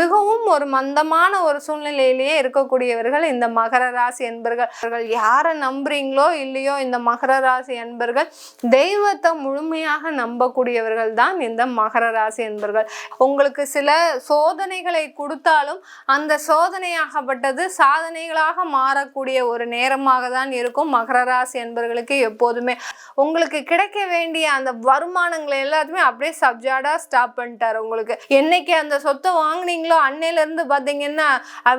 மிகவும் ஒரு மந்தமான ஒரு சூழ்நிலையிலேயே இருக்கக்கூடியவர்கள் இந்த மகர ராசி என்பர்கள். அவர்கள் யாரை நம்புறீங்களோ இல்லையோ இந்த மகர ராசி என்பர்கள் தெய்வத்தை முழுமையாக நம்பக்கூடியவர்கள் தான் இந்த மகர ராசி என்பர்கள். உங்களுக்கு சில சோதனைகளை கொடுத்தாலும் அந்த சோதனையாகப்பட்டது சாதனைகளாக மாறக்கூடிய ஒரு நேரமாக தான் இருக்கும் மகர ராசி என்பவர்களுக்கு எப்போதுமே. உங்களுக்கு கிடைக்க வேண்டிய அந்த வருமானங்களை எல்லாத்தையுமே அப்படியே சப்ஜாடா ஸ்டாப் பண்ணிட்டாரு உங்களுக்கு. என்னைக்கு அந்த சொத்தை வாங்கினீங்க அன்னையில இருந்து பார்த்தீங்கன்னா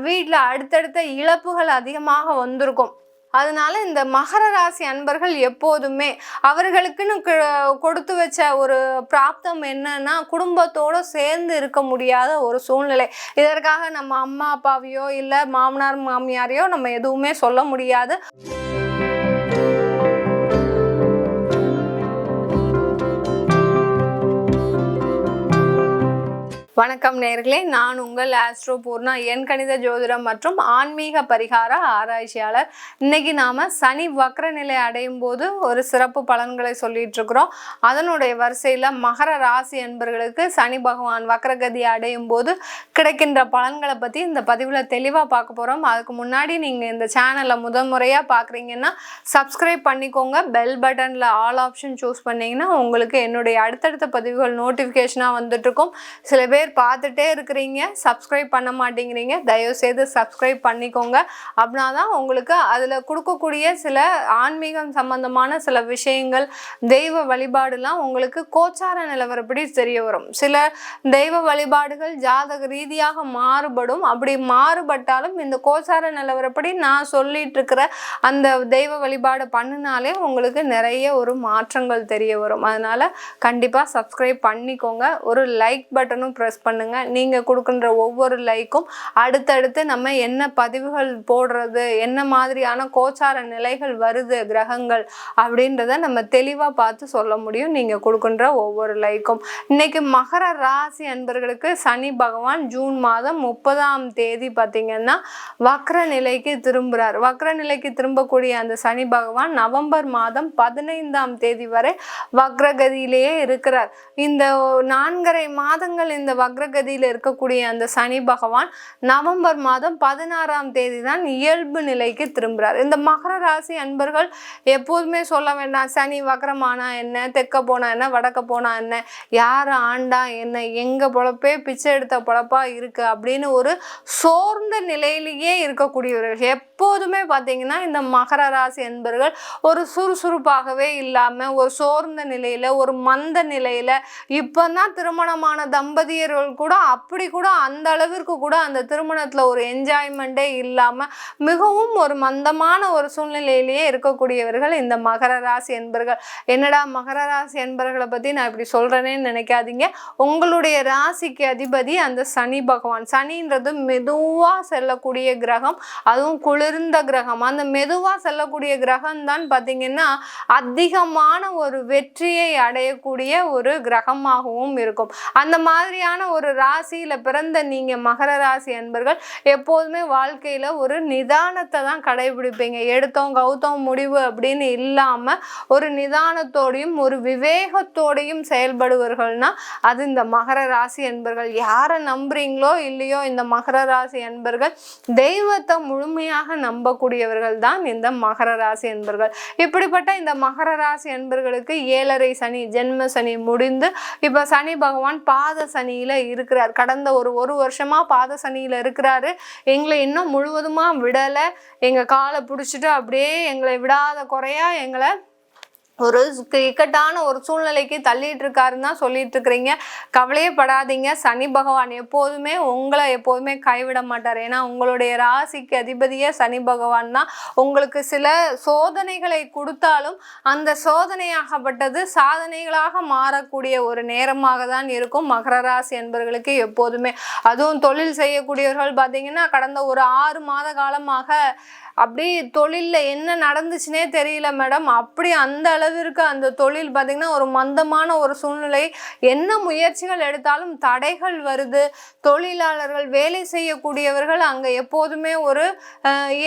வீட்டில் அடுத்தடுத்த இழப்புகள் அதிகமாக வந்திருக்கும். அதனால இந்த மகர ராசி அன்பர்கள் எப்போதுமே அவர்களுக்குன்னு கொடுத்து வச்ச ஒரு பிராப்தம் என்னன்னா குடும்பத்தோட சேர்ந்து இருக்க முடியாத ஒரு சூழ்நிலை. இதற்காக நம்ம அம்மா அப்பாவையோ இல்லை மாமனார் மாமியாரையோ நம்ம எதுவுமே சொல்ல முடியாது. வணக்கம் நேர்களே. நான் உங்கள் ஆஸ்ட்ரோ பூர்ணா. என் கணித ஜோதிடம் மற்றும் ஆன்மீக பரிகார ஆராய்ச்சியாளர். இன்னைக்கு நாம சனி வக்ர நிலை அடையும் போது ஒரு சிறப்பு பலன்களை சொல்லிட்டு இருக்கிறோம். அதனுடைய வரிசையில் மகர ராசி என்பர்களுக்கு சனி பகவான் வக்ரகதி அடையும் போது கிடைக்கின்ற பலன்களை பற்றி இந்த பதிவில் தெளிவாக பார்க்க போகிறோம் அதுக்கு முன்னாடி நீங்கள் இந்த சேனலை முதல் முறையாக பார்க்குறீங்கன்னா சப்ஸ்கிரைப் பண்ணிக்கோங்க. பெல் பட்டனில் ஆல் ஆப்ஷன் சூஸ் பண்ணிங்கன்னா உங்களுக்கு என்னுடைய அடுத்தடுத்த பதிவுகள் நோட்டிஃபிகேஷனாக வந்துட்டு இருக்கும். சில பேர் பார்த்துட்டே இருக்கிறீங்க சப்ஸ்கிரைப் பண்ண மாட்டேங்கிறீங்க தயவுசெய்து சப்ஸ்கிரைப் பண்ணிக்கோங்க. அப்படின்னா தான் உங்களுக்கு அதில் கொடுக்கக்கூடிய சில ஆன்மீகம் சம்பந்தமான சில விஷயங்கள் தெய்வ வழிபாடுலாம் உங்களுக்கு கோச்சார நிலவரப்படி தெரிய வரும். சில தெய்வ வழிபாடுகள் ஜாதக ரீதியாக மாறுபடும். அப்படி மாறுபட்டாலும் இந்த கோச்சார நிலவரப்படி நான் சொல்லிட்டு இருக்கிற அந்த தெய்வ வழிபாடு பண்ணினாலே உங்களுக்கு நிறைய ஒரு மாற்றங்கள் தெரிய வரும். அதனால கண்டிப்பாக சப்ஸ்கிரைப் பண்ணிக்கோங்க. ஒரு லைக் பட்டனும் ப்ரெஸ் ப்ரெஸ் பண்ணுங்கள் நீங்கள் கொடுக்குற ஒவ்வொரு லைக்கும் அடுத்தடுத்து நம்ம என்ன பதிவுகள் போடுறது என்ன மாதிரியான கோச்சார நிலைகள் வருது கிரகங்கள் அப்படின்றத நம்ம தெளிவாக பார்த்து சொல்ல முடியும். நீங்கள் கொடுக்கின்ற ஒவ்வொரு லைக்கும் இன்னைக்கு மகர ராசி அன்பர்களுக்கு சனி பகவான் ஜூன் மாதம் முப்பதாம் தேதி பார்த்திங்கன்னா வக்ர நிலைக்கு திரும்புகிறார் வக்ர நிலைக்கு திரும்பக்கூடிய அந்த சனி பகவான் நவம்பர் மாதம் பதினைந்தாம் தேதி வரை வக்ரகதியிலேயே இருக்கிறார். இந்த நான்கரை மாதங்கள் இந்த வக்ரகதியில் இருக்கக்கூடிய அந்த சனி பகவான் நவம்பர் மாதம் பதினாறாம் தேதி தான் இயல்பு நிலைக்கு திரும்புகிறார் இந்த மகர ராசி அன்பர்கள் எப்போதுமே சொல்ல வேண்டாம் சனி வக்ரமானா என்ன தெக்க போனா என்ன வடக்க போனா என்ன யார் ஆண்டா என்ன எங்க பொழப்பே பிச்சை எடுத்த பொழப்பா இருக்கு அப்படின்னு ஒரு சோர்ந்த நிலையிலேயே இருக்கக்கூடியவர்கள். எப்போதுமே பார்த்தீங்கன்னா இந்த மகர ராசி என்பர்கள் ஒரு சுறுசுறுப்பாகவே இல்லாமல் ஒரு சோர்ந்த நிலையில் ஒரு மந்த நிலையில் இப்போ தான் திருமணமான தம்பதியர் தம்பதியர்கள் கூட அப்படி கூட அந்த அளவிற்கு கூட அந்த திருமணத்தில் ஒரு என்ஜாய்மெண்ட்டே இல்லாமல் மிகவும் ஒரு மந்தமான ஒரு சூழ்நிலையிலேயே இருக்கக்கூடியவர்கள் இந்த மகர ராசி என்பர்கள். என்னடா மகர ராசி என்பர்களை பற்றி நான் இப்படி சொல்றேனேன்னு நினைக்காதீங்க. உங்களுடைய ராசிக்கு அதிபதி அந்த சனி பகவான். சனின்றது மெதுவாக செல்லக்கூடிய கிரகம். அதுவும் குளிர்ந்த கிரகம். அந்த மெதுவாக செல்லக்கூடிய கிரகம் தான் பார்த்தீங்கன்னா அதிகமான ஒரு வெற்றியை அடையக்கூடிய ஒரு கிரகமாகவும் இருக்கும். அந்த மாதிரியான ஒரு ராசியில பிறந்த நீங்க மகர ராசி அன்பர்கள் எப்போதுமே வாழ்க்கையில ஒரு நிதானத்தை தான் கடைபிடிப்பீங்க. எடுத்தோம் கௌத்தம் முடிவு அப்படின்னு இல்லாம ஒரு நிதானத்தோடையும் ஒரு விவேகத்தோடையும் செயல்படுவர்கள்னா அது இந்த மகர ராசி என்பர்கள் யாரை நம்புறீங்களோ இல்லையோ இந்த மகர ராசி என்பர்கள் தெய்வத்தை முழுமையாக நம்பக்கூடியவர்கள் தான் இந்த மகர ராசி என்பர்கள் இப்படிப்பட்ட இந்த மகர ராசி என்பர்களுக்கு ஏழரை சனி ஜென்ம சனி முடிந்து இப்போ சனி பகவான் பாத சனியில் இருக்கிறார். கடந்த ஒரு ஒரு வருஷமா பாத சனியில் இருக்கிறாரு. எங்களை இன்னும் முழுவதுமா விடலை. எங்க காலை பிடிச்சிட்டு அப்படியே எங்களை விடாத குறையா எங்களை ஒரு இக்கட்டான ஒரு சூழ்நிலைக்கு தள்ளிட்டு இருக்காருன்னு தான் சொல்லிட்டு இருக்கிறீங்க கவலையே படாதீங்க. சனி பகவான் எப்போதுமே உங்களை எப்போதுமே கைவிட மாட்டார். ஏன்னா உங்களுடைய ராசிக்கு அதிபதியே சனி பகவான் தான். உங்களுக்கு சில சோதனைகளை கொடுத்தாலும் அந்த சோதனையாகப்பட்டது சாதனைகளாக மாறக்கூடிய ஒரு நேரமாக தான் இருக்கும். மகர ராசி என்பவர்களுக்கு எப்போதுமே. அதுவும் தொழில் செய்யக்கூடியவர்கள் பார்த்தீங்கன்னா கடந்த ஒரு ஆறு மாத காலமாக அப்படி தொழிலில் என்ன நடந்துச்சுனே தெரியல மேடம். அப்படி அந்த அளவிற்கு அந்த தொழில் பார்த்திங்கன்னா ஒரு மந்தமான ஒரு சூழ்நிலை. என்ன முயற்சிகள் எடுத்தாலும் தடைகள் வருது. தொழிலாளர்கள் வேலை செய்யக்கூடியவர்கள் அங்கே எப்போதுமே ஒரு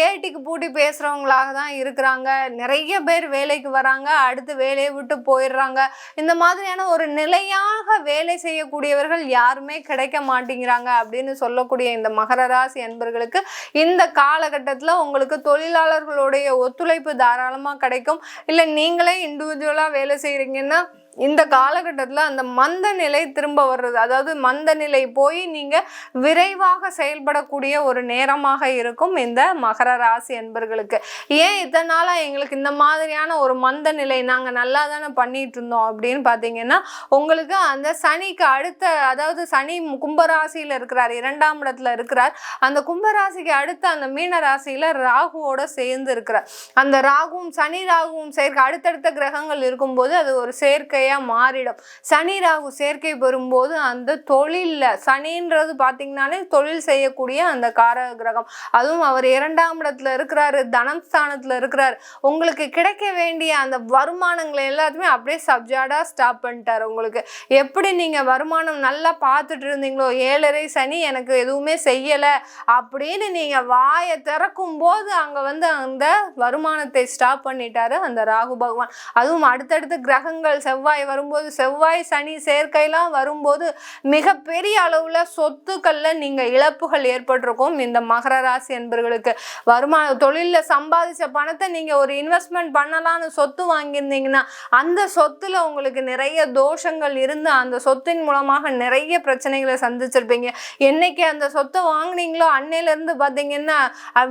ஏட்டிக்கு பூட்டி பேசுகிறவங்களாக தான் இருக்கிறாங்க. நிறைய பேர் வேலைக்கு வராங்க. அடுத்து வேலையை விட்டு போயிடுறாங்க. இந்த மாதிரியான ஒரு நிலையாக வேலை செய்யக்கூடியவர்கள் யாருமே கிடைக்க மாட்டேங்கிறாங்க அப்படின்னு சொல்லக்கூடிய இந்த மகர ராசி அன்பர்களுக்கு இந்த காலகட்டத்தில் உங்களுக்கு தொழிலாளர்களுடைய ஒத்துழைப்பு தாராளமாக கிடைக்கும். இல்லை நீங்களே இண்டிவிஜுவலாக வேலை செய்கிறீங்கன்னா இந்த காலகட்டத்தில் அந்த மந்த நிலை திரும்ப வர்றது. அதாவது மந்த நிலை போய் நீங்கள் விரைவாக செயல்படக்கூடிய ஒரு நேரமாக இருக்கும் இந்த மகர ராசி என்பர்களுக்கு. ஏன் இத்தனை நாளாக எங்களுக்கு இந்த மாதிரியான ஒரு மந்த நிலை நாங்கள் நல்லா தானே பண்ணிட்டு இருந்தோம் அப்படின்னு பார்த்தீங்கன்னா உங்களுக்கு அந்த சனிக்கு அடுத்த அதாவது சனி கும்பராசியில் இருக்கிறார் இரண்டாம் இடத்துல இருக்கிறார். அந்த கும்பராசிக்கு அடுத்த அந்த மீன ராசியில் ராகுவோட சேர்ந்து இருக்கிறார். அந்த ராகுவும் சனி ராகுவும் சேர்க்கை அடுத்தடுத்த கிரகங்கள் இருக்கும்போது அது ஒரு சேர்க்கை சேர்க்கையாக மாறிடும். சனி ராகு சேர்க்கை பெறும்போது அந்த தொழிலில் சனின்றது பார்த்தீங்கன்னாலே தொழில் செய்யக்கூடிய அந்த கார கிரகம் அதுவும் அவர் இரண்டாம் இடத்துல இருக்கிறாரு தனம் ஸ்தானத்தில் இருக்கிறார். உங்களுக்கு கிடைக்க வேண்டிய அந்த வருமானங்களை எல்லாத்தையுமே அப்படியே சப்ஜாடாக ஸ்டாப் பண்ணிட்டார் உங்களுக்கு. எப்படி நீங்கள் வருமானம் நல்லா பார்த்துட்டு இருந்தீங்களோ ஏழரை சனி எனக்கு எதுவுமே செய்யலை அப்படின்னு நீங்கள் வாயை திறக்கும் போது அங்கே வந்து அந்த வருமானத்தை ஸ்டாப் பண்ணிட்டாரு அந்த ராகு பகவான். அதுவும் அடுத்தடுத்து கிரகங்கள் செவ்வாய் செவ்வாய் வரும்போது செவ்வாய் சனி சேர்க்கைலாம் வரும்போது மிகப்பெரிய அளவில் சொத்துக்களில் நீங்கள் இழப்புகள் ஏற்பட்டிருக்கும். இந்த மகர ராசி என்பர்களுக்கு வருமான தொழிலில் சம்பாதிச்ச பணத்தை நீங்கள் ஒரு இன்வெஸ்ட்மெண்ட் பண்ணலான்னு சொத்து வாங்கியிருந்தீங்கன்னா அந்த சொத்தில் உங்களுக்கு நிறைய தோஷங்கள் இருந்து அந்த சொத்தின் மூலமாக நிறைய பிரச்சனைகளை சந்திச்சிருப்பீங்க. என்னைக்கு அந்த சொத்தை வாங்கினீங்களோ அன்னையிலேருந்து பார்த்தீங்கன்னா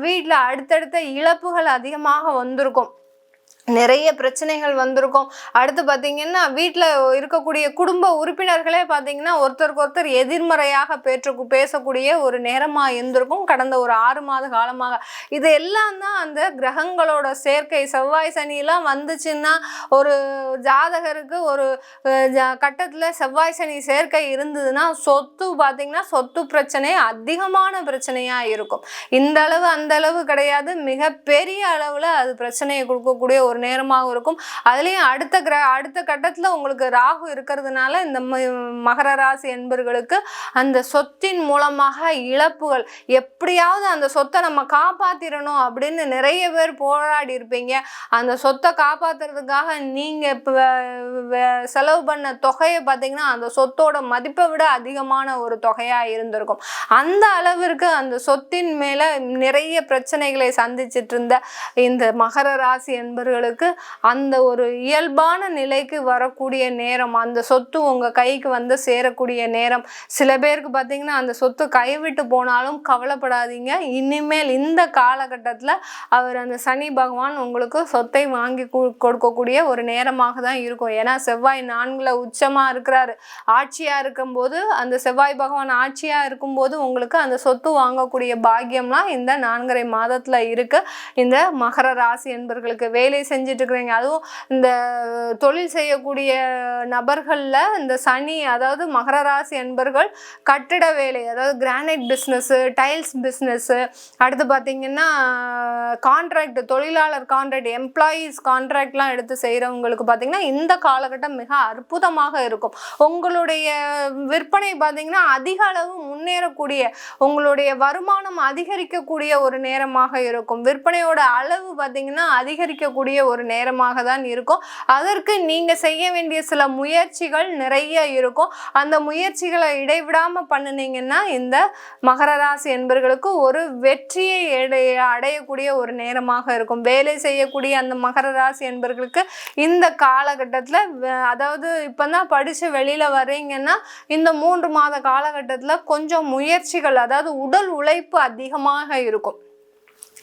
வீட்டில் அடுத்தடுத்த இழப்புகள் அதிகமாக வந்திருக்கும். நிறைய பிரச்சனைகள் வந்திருக்கும். அடுத்து பார்த்தீங்கன்னா வீட்டில் இருக்கக்கூடிய குடும்ப உறுப்பினர்களே பார்த்தீங்கன்னா ஒருத்தருக்கு ஒருத்தர் எதிர்மறையாக பேற்று பேசக்கூடிய ஒரு நேரமாக இருந்திருக்கும். கடந்த ஒரு ஆறு மாத காலமாக. இது எல்லாம் தான் அந்த கிரகங்களோட சேர்க்கை. செவ்வாய் சனியெலாம் வந்துச்சுன்னா ஒரு ஜாதகருக்கு ஒரு கட்டத்தில் செவ்வாய் சனி சேர்க்கை இருந்ததுன்னா சொத்து பார்த்தீங்கன்னா சொத்து பிரச்சனை அதிகமான பிரச்சனையாக இருக்கும். இந்த அளவு அந்த அளவு கிடையாது. மிகப்பெரிய அளவில் அது பிரச்சனையை கொடுக்கக்கூடிய ஒரு ஒரு நேரமாகவும் இருக்கும். அதுலேயும் அடுத்த கிர அடுத்த கட்டத்தில் உங்களுக்கு ராகு இருக்கிறதுனால இந்த மகர ராசி என்பர்களுக்கு அந்த சொத்தின் மூலமாக இழப்புகள் எப்படியாவது அந்த சொத்தை நம்ம காப்பாற்றிடணும் அப்படின்னு நிறைய பேர் போராடி இருப்பீங்க. அந்த சொத்தை காப்பாற்றுறதுக்காக நீங்கள் இப்போ செலவு பண்ண தொகையை பார்த்தீங்கன்னா அந்த சொத்தோட மதிப்பை விட அதிகமான ஒரு தொகையாக இருந்திருக்கும். அந்த அளவிற்கு அந்த சொத்தின் மேலே நிறைய பிரச்சனைகளை சந்திச்சிட்டு இருந்த இந்த மகர ராசி என்பர்களுக்கு உங்களுக்கு அந்த ஒரு இயல்பான நிலைக்கு வரக்கூடிய நேரம் அந்த சொத்து உங்கள் கைக்கு வந்து சேரக்கூடிய நேரம். சில பேருக்கு பார்த்தீங்கன்னா அந்த சொத்து கைவிட்டு போனாலும் கவலைப்படாதீங்க. இனிமேல் இந்த காலகட்டத்தில் அவர் அந்த சனி பகவான் உங்களுக்கு சொத்தை வாங்கி கொடுக்கக்கூடிய ஒரு நேரமாக தான் இருக்கும். ஏன்னா செவ்வாய் நான்கில் உச்சமாக இருக்கிறாரு. ஆட்சியாக இருக்கும்போது அந்த செவ்வாய் பகவான் ஆட்சியாக இருக்கும்போது உங்களுக்கு அந்த சொத்து வாங்கக்கூடிய பாக்கியம்லாம் இந்த நான்கரை மாதத்தில் இருக்குது இந்த மகர ராசி என்பர்களுக்கு வேலை செஞ்சுட்டு செஞ்சிட்ருக்குறீங்க அதுவும் இந்த தொழில் செய்யக்கூடிய நபர்களில் இந்த சனி அதாவது மகர ராசி என்பர்கள் கட்டிட வேலை அதாவது கிரானைட் பிஸ்னஸ்ஸு டைல்ஸ் பிஸ்னஸ்ஸு அடுத்து பார்த்திங்கன்னா கான்ட்ராக்ட் தொழிலாளர் கான்ட்ராக்ட் எம்ப்ளாயீஸ் கான்ட்ராக்ட்லாம் எடுத்து செய்கிறவங்களுக்கு பார்த்திங்கன்னா இந்த காலகட்டம் மிக அற்புதமாக இருக்கும். உங்களுடைய விற்பனை பார்த்திங்கன்னா அதிக அளவு முன்னேறக்கூடிய உங்களுடைய வருமானம் அதிகரிக்கக்கூடிய ஒரு நேரமாக இருக்கும். விற்பனையோட அளவு பார்த்திங்கன்னா அதிகரிக்கக்கூடிய ஒரு நேரமாக தான் இருக்கும். அதற்கு நீங்கள் செய்ய வேண்டிய சில முயற்சிகள் நிறைய இருக்கும். அந்த முயற்சிகளை இடைவிடாமல் பண்ணினீங்கன்னா இந்த மகர ராசி என்பர்களுக்கு ஒரு வெற்றியை அடையக்கூடிய ஒரு நேரமாக இருக்கும். வேலை செய்யக்கூடிய அந்த மகர ராசி என்பர்களுக்கு இந்த காலகட்டத்தில் அதாவது இப்போ தான் படித்து வெளியில் வரீங்கன்னா இந்த மூன்று மாத காலகட்டத்தில் கொஞ்சம் முயற்சிகள் அதாவது உடல் உழைப்பு அதிகமாக இருக்கும்.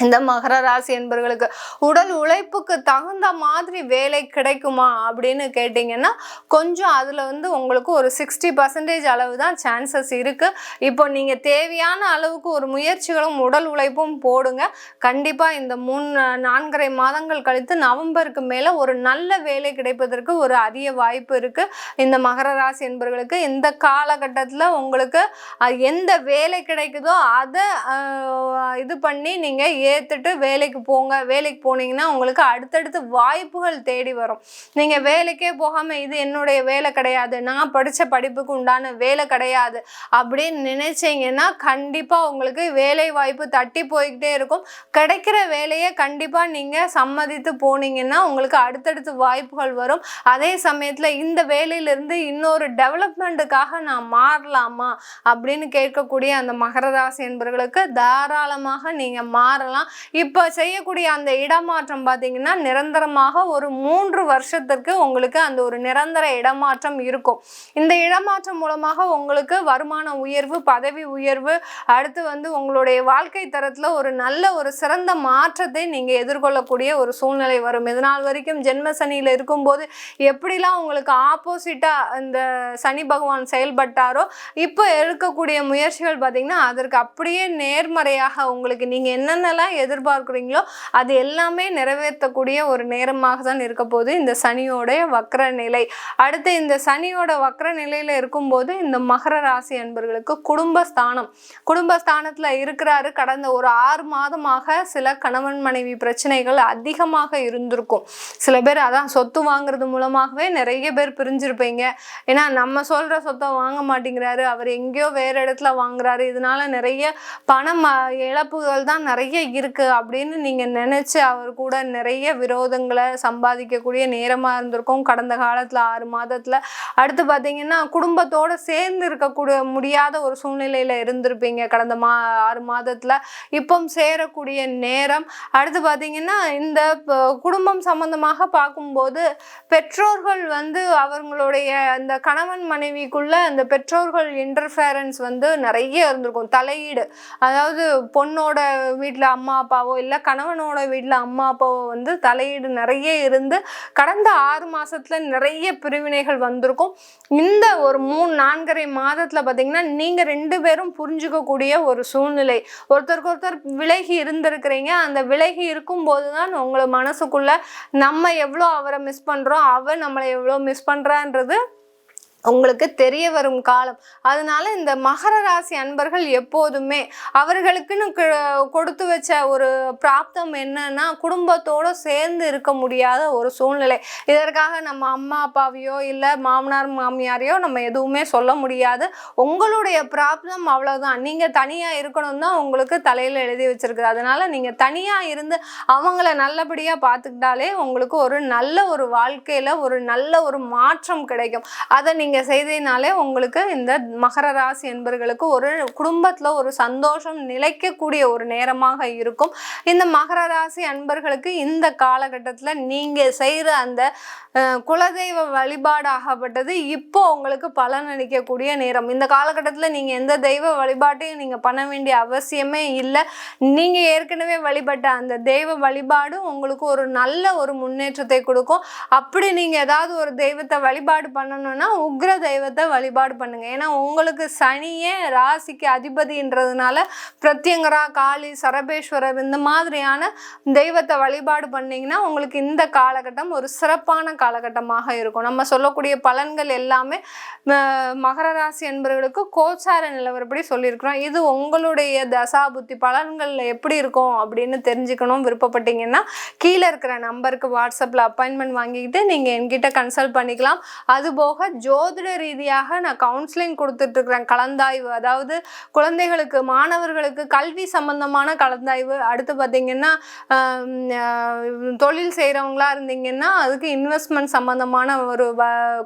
இந்த மகர ராசி என்பவர்களுக்கு உடல் உழைப்புக்கு தகுந்த மாதிரி வேலை கிடைக்குமா அப்படின்னு கேட்டிங்கன்னா கொஞ்சம் அதில் வந்து உங்களுக்கு ஒரு சிக்ஸ்டி பர்சன்டேஜ் அளவு தான் சான்சஸ் இருக்குது இப்போ நீங்கள் தேவையான அளவுக்கு ஒரு முயற்சிகளும் உடல் உழைப்பும் போடுங்க. கண்டிப்பாக இந்த மூணு நான்கரை மாதங்கள் கழித்து நவம்பருக்கு மேலே ஒரு நல்ல வேலை கிடைப்பதற்கு ஒரு அரிய வாய்ப்பு இருக்குது இந்த மகர ராசி என்பவர்களுக்கு இந்த காலகட்டத்தில் உங்களுக்கு எந்த வேலை கிடைக்குதோ அதை இது பண்ணி நீங்கள் ஏற்றுட்டு வேலைக்கு போங்க. வேலைக்கு போனீங்கன்னா உங்களுக்கு அடுத்தடுத்து வாய்ப்புகள் தேடி வரும். நீங்கள் வேலைக்கே போகாமல் இது என்னுடைய வேலை கிடையாது. நான் படித்த படிப்புக்கு உண்டான வேலை கிடையாது. அப்படின்னு நினைச்சீங்கன்னா கண்டிப்பாக உங்களுக்கு வேலை வாய்ப்பு தட்டி போய்கிட்டே இருக்கும். கிடைக்கிற வேலையை கண்டிப்பாக நீங்கள் சம்மதித்து போனீங்கன்னா உங்களுக்கு அடுத்தடுத்து வாய்ப்புகள் வரும். அதே சமயத்தில் இந்த வேலையிலிருந்து இன்னொரு டெவலப்மெண்ட்டுக்காக நான் மாறலாமா? அப்படின்னு கேட்கக்கூடிய அந்த மகர ராசி என்பவர்களுக்கு தாராளமாக நீங்கள் மாறலாம். இப்போ செய்யக்கூடிய அந்த இடமாற்றம் பார்த்தீங்கன்னா நிரந்தரமாக ஒரு மூன்று வருஷத்திற்கு உங்களுக்கு அந்த ஒரு நிரந்தர இடமாற்றம் இருக்கும். இந்த இடமாற்றம் மூலமாக உங்களுக்கு வருமான உயர்வு பதவி உயர்வு அடுத்து வந்து உங்களுடைய வாழ்க்கை தரத்தில் ஒரு நல்ல ஒரு சிறந்த மாற்றத்தை நீங்கள் எதிர்கொள்ளக்கூடிய ஒரு சூழ்நிலை வரும். இதனால் வரைக்கும் ஜென்ம சனியில் இருக்கும்போது எப்படிலாம் உங்களுக்கு ஆப்போசிட்டாக இந்த சனி பகவான் செயல்பட்டாரோ இப்போ எடுக்கக்கூடிய முயற்சிகள் பார்த்தீங்கன்னா அதற்கு அப்படியே நேர்மறையாக உங்களுக்கு நீங்கள் என்னென்னலாம் எதிர்பார்க்குறீங்களோ அது எல்லாமே நிறைவேற்றக்கூடிய ஒரு நேரமாக தான் இருக்க போது இந்த சனியோடைய வக்ர நிலை. அடுத்து இந்த சனியோட வக்ர நிலையில் இருக்கும்போது இந்த மகர ராசி அன்பர்களுக்கு குடும்பஸ்தானம். குடும்பஸ்தானத்தில் இருக்கிறாரு. கடந்த ஒரு ஆறு மாதமாக சில கணவன் மனைவி பிரச்சனைகள் அதிகமாக இருந்திருக்கும். சில பேர் அதான் சொத்து வாங்குறது மூலமாகவே நிறைய பேர் பிரிஞ்சிருப்பீங்க. ஏன்னா நம்ம சொல்கிற சொத்தை வாங்க மாட்டேங்கிறாரு. அவர் எங்கேயோ வேறு இடத்துல வாங்குறாரு. இதனால நிறைய பணம் இழப்புகள் தான் நிறைய இருக்கு அப்படின்னு நீங்கள் நினச்சி அவர் கூட நிறைய விரோதங்களை சம்பாதிக்கக்கூடிய நேரமாக இருந்திருக்கும். கடந்த காலத்தில் ஆறு மாதத்தில். அடுத்து பார்த்தீங்கன்னா குடும்பத்தோட சேர்ந்து இருக்கக்கூடிய முடியாத ஒரு சூழ்நிலையில் இருந்திருப்பீங்க. கடந்த மா ஆறு மாதத்தில் இப்போ சேரக்கூடிய நேரம். அடுத்து பார்த்தீங்கன்னா இந்த குடும்பம் சம்பந்தமாக பார்க்கும்போது பெற்றோர்கள் வந்து அவங்களுடைய அந்த கணவன் மனைவிக்குள்ள அந்த பெற்றோர்கள் இன்டர்ஃபேரன்ஸ் வந்து நிறைய இருந்திருக்கும். தலையீடு. அதாவது பொண்ணோட வீட்டில் அம்மா அப்பாவோ இல்லை கணவனோட வீட்டில் அம்மா அப்பாவோ வந்து தலையீடு நிறைய இருந்து கடந்த ஆறு மாதத்தில் நிறைய பிரிவினைகள் வந்திருக்கும். இந்த ஒரு மூணு நான்கரை மாதத்தில் பார்த்தீங்கன்னா நீங்கள் ரெண்டு பேரும் புரிஞ்சுக்கக்கூடிய ஒரு சூழ்நிலை. ஒருத்தருக்கு ஒருத்தர் விலகி இருந்திருக்கிறீங்க. அந்த விலகி இருக்கும்போது தான் உங்களை மனசுக்குள்ளே நம்ம எவ்வளோ அவரை மிஸ் பண்ணுறோம் அவர் நம்மளை எவ்வளோ மிஸ் பண்ணுறான்றது உங்களுக்கு தெரிய வரும் காலம். அதனால இந்த மகர ராசி அன்பர்கள் எப்போதுமே அவர்களுக்குன்னு கொடுத்து வச்ச ஒரு பிராப்தம் என்னன்னா குடும்பத்தோடு சேர்ந்து இருக்க முடியாத ஒரு சூழ்நிலை. இதற்காக நம்ம அம்மா அப்பாவையோ இல்லை மாமனார் மாமியாரையோ நம்ம எதுவுமே சொல்ல முடியாது. உங்களுடைய பிராப்தம் அவ்வளோதான் நீங்கள் தனியாக இருக்கணும் தான் உங்களுக்கு தலையில் எழுதி வச்சிருக்குது. அதனால நீங்கள் தனியாக இருந்து அவங்கள நல்லபடியாக பார்த்துக்கிட்டாலே உங்களுக்கு ஒரு நல்ல ஒரு வாழ்க்கையில் ஒரு நல்ல ஒரு மாற்றம் கிடைக்கும். அதை நீங்கள் நீங்க செய்தினாலே உங்களுக்கு இந்த மகர ராசி என்பர்களுக்கு ஒரு குடும்பத்தில் ஒரு சந்தோஷம் நிலைக்கக்கூடிய ஒரு நேரமாக இருக்கும். இந்த மகர ராசி அன்பர்களுக்கு இந்த காலகட்டத்தில் நீங்கள் செய்கிற அந்த குலதெய்வ வழிபாடாகப்பட்டது இப்போ உங்களுக்கு பலன் அளிக்கக்கூடிய நேரம். இந்த காலகட்டத்தில் நீங்கள் எந்த தெய்வ வழிபாட்டையும் நீங்கள் பண்ண வேண்டிய அவசியமே இல்லை. நீங்கள் ஏற்கனவே வழிபட்ட அந்த தெய்வ வழிபாடு உங்களுக்கு ஒரு நல்ல ஒரு முன்னேற்றத்தை கொடுக்கும். அப்படி நீங்கள் ஏதாவது ஒரு தெய்வத்தை வழிபாடு பண்ணணும்னா உக்ர தெய்வத்தை வழிபாடு பண்ணுங்க. ஏன்னா உங்களுக்கு சனியே ராசிக்கு அதிபதின்றதுனால பிரத்யங்கரா காளி சரபேஸ்வரர் இந்த மாதிரியான தெய்வத்தை வழிபாடு பண்ணீங்கன்னா உங்களுக்கு இந்த காலகட்டம் ஒரு சிறப்பான காலகட்டமாக இருக்கும். நம்ம சொல்லக்கூடிய பலன்கள் எல்லாமே ம- மகர ராசி என்பவர்களுக்கு கோச்சார நிலவரப்படி சொல்லியிருக்கிறோம். இது உங்களுடைய தசா புத்தி பலன்கள் எப்படி இருக்கும் அப்படின்னு தெரிஞ்சுக்கணும் விருப்பப்பட்டீங்கன்னா கீழே இருக்கிற நம்பருக்கு வாட்ஸ்அப்பில் அப்பாயின்மெண்ட் வாங்கிக்கிட்டு நீங்கள் என்கிட்ட கன்சல்ட் பண்ணிக்கலாம். அதுபோக ஜோதிட ரீதியாக நான் கவுன்சிலிங் கொடுத்துட்ருக்குறேன் கலந்தாய்வு அதாவது குழந்தைகளுக்கு மாணவர்களுக்கு கல்வி சம்பந்தமான கலந்தாய்வு. அடுத்து பார்த்தீங்கன்னா தொழில் செய்கிறவங்களா இருந்தீங்கன்னா அதுக்கு இன்வெஸ்ட்மெண்ட் சம்மந்தமான ஒரு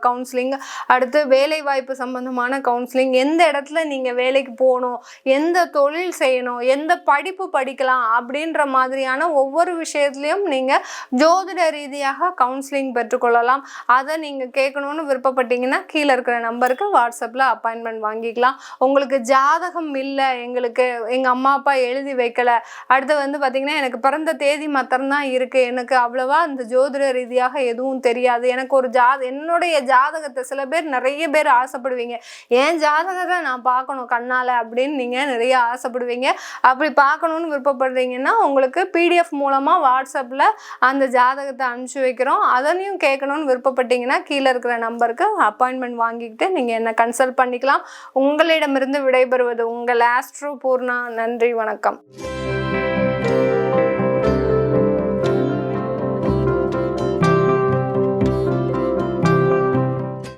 கவுன்சிலிங் அடுத்து வேலை வாய்ப்பு சம்பந்தமான கவுன்சிலிங் எந்த இடத்துல நீங்கள் வேலைக்கு போகணும் எந்த தொழில் செய்யணும் எந்த படிப்பு படிக்கலாம் அப்படின்ற மாதிரியான ஒவ்வொரு விஷயத்துலையும் நீங்கள் ஜோதிட ரீதியாக கவுன்சிலிங் பெற்றுக்கொள்ளலாம். அதை நீங்கள் கேட்கணும்னு விருப்பப்பட்டீங்கன்னா கீழே இருக்கிற நம்பருக்கு வாட்ஸ்அப்பில் அப்பாயின்மெண்ட் வாங்கிக்கலாம். உங்களுக்கு ஜாதகம் இல்லை எங்களுக்கு எங்கள் அம்மா அப்பா எழுதி வைக்கல. அடுத்து வந்து பார்த்திங்கன்னா எனக்கு பிறந்த தேதி மாத்திரம்தான் இருக்குது எனக்கு அவ்வளோவா அந்த ஜோதிட ரீதியாக எதுவும் தெரியாது. எனக்கு ஒரு ஜாத என்னுடைய ஜாதகத்தை சில பேர் நிறைய பேர் ஆசைப்படுவீங்க. என் ஜாதகத்தை நான் பார்க்கணும் கண்ணால்? அப்படின்னு நீங்கள் நிறைய ஆசைப்படுவீங்க. அப்படி பார்க்கணுன்னு விருப்பப்படுறீங்கன்னா உங்களுக்கு பிடிஎஃப் மூலமாக வாட்ஸ்அப்பில் அந்த ஜாதகத்தை அனுப்பிச்சி வைக்கிறோம். அதனையும் கேட்கணும்னு விருப்பப்பட்டீங்கன்னா கீழே இருக்கிற நம்பருக்கு அப்பாயின்மெண்ட் வாங்கிக்கிட்டு நீங்கள் என்ன கன்சல்ட் பண்ணிக்கலாம். உங்களிடமிருந்து விடைபெறுவது உங்கள் ஆஸ்ட்ரோ பூர்ணா நன்றி வணக்கம்.